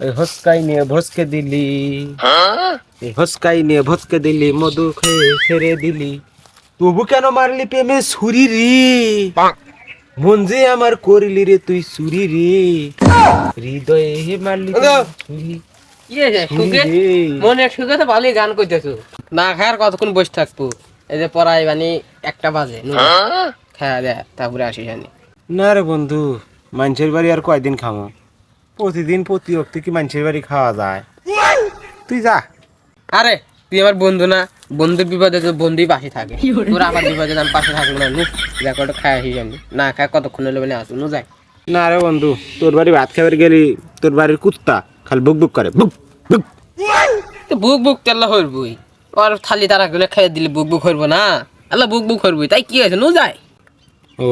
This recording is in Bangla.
ওই হসকাই নিয়ে ভসকে দিলি। এই হসকাই নিয়ে ভসকে দিলি মধু খেয়ে ছেড়ে দিলি। তবু কেন মারলি প্রেমে ছুরি রে? মন যে আমার করলি রে তুই চুরি রে। হৃদয়ে হে মারলি ছুরি। ইয়ে ছুরি। মনে সুখে তো ভালোই গান করতেছো। না খায়ার কতক্ষণ বসে থাকব? এই যে পড়াই মানে একটা বাজে খায়া দেয় তারপরে আসি জানি না রে বন্ধু মানুষের বাড়ি আর কয়দিন খামো? প্রতিদিন প্রতি অক্তি কি মানুষের বাড়ি খাওয়া যায়? তুই যা। আরে তুই আমার বন্ধু না? বন্ধুর বিপদে তো বন্ধুই পাশে থাকে। তোর আমার বিপদে আমি পাশে থাকব না নু ওটা খায় আসি জানি না খায় কতক্ষণ হলো মানে আসুন যাই। না রে বন্ধু তোর বাড়ি ভাত খাবার গেলি তোর বাড়ির কুত্তা খালি বুক বুক করে বুক বুক। তো বুক বুক তেল্লা হরবই আর থালি তারা গুলো খেয়ে দিলে বুক বুক হরবো না। আল্লাহ বুক বুক হরবই তাই কি হয়েছে নো যায় ও।